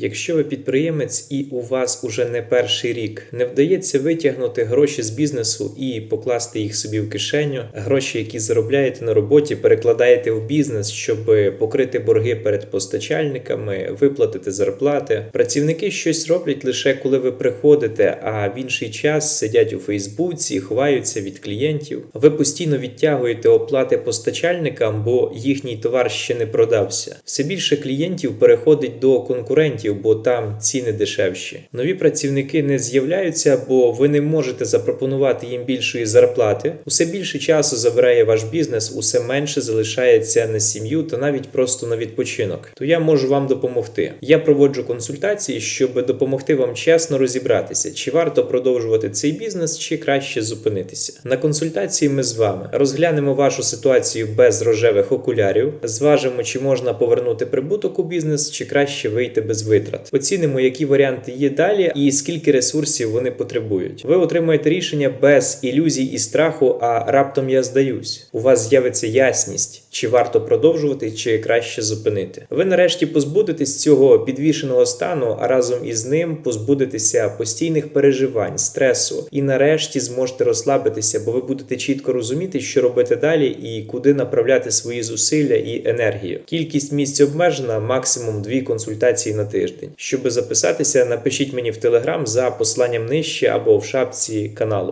Якщо ви підприємець і у вас уже не перший рік не вдається витягнути гроші з бізнесу і покласти їх собі в кишеню, гроші, які заробляєте на роботі, перекладаєте в бізнес, щоб покрити борги перед постачальниками, виплатити зарплати. Працівники щось роблять лише коли ви приходите, а в інший час сидять у Фейсбуці, ховаються від клієнтів. Ви постійно відтягуєте оплати постачальникам, бо їхній товар ще не продався. Все більше клієнтів переходить до конкурентів, бо там ціни дешевші. Нові працівники не з'являються, бо ви не можете запропонувати їм більшої зарплати. Усе більше часу забирає ваш бізнес, усе менше залишається на сім'ю та навіть просто на відпочинок. То я можу вам допомогти. Я проводжу консультації, щоб допомогти вам чесно розібратися, чи варто продовжувати цей бізнес, чи краще зупинитися. На консультації ми з вами розглянемо вашу ситуацію без рожевих окулярів, зважимо, чи можна повернути прибуток у бізнес, чи краще вийти без витрат. Оцінимо, які варіанти є далі і скільки ресурсів вони потребують. Ви отримаєте рішення без ілюзій і страху, а раптом я здаюсь. У вас з'явиться ясність, чи варто продовжувати, чи краще зупинити. Ви нарешті позбудетесь цього підвішеного стану, а разом із ним позбудетеся постійних переживань, стресу, і нарешті зможете розслабитися, бо ви будете чітко розуміти, що робити далі і куди направляти свої зусилля і енергію. Кількість місць обмежена, максимум дві консультації на тиждень. Щоб записатися, напишіть мені в телеграм за посланням нижче або в шапці каналу.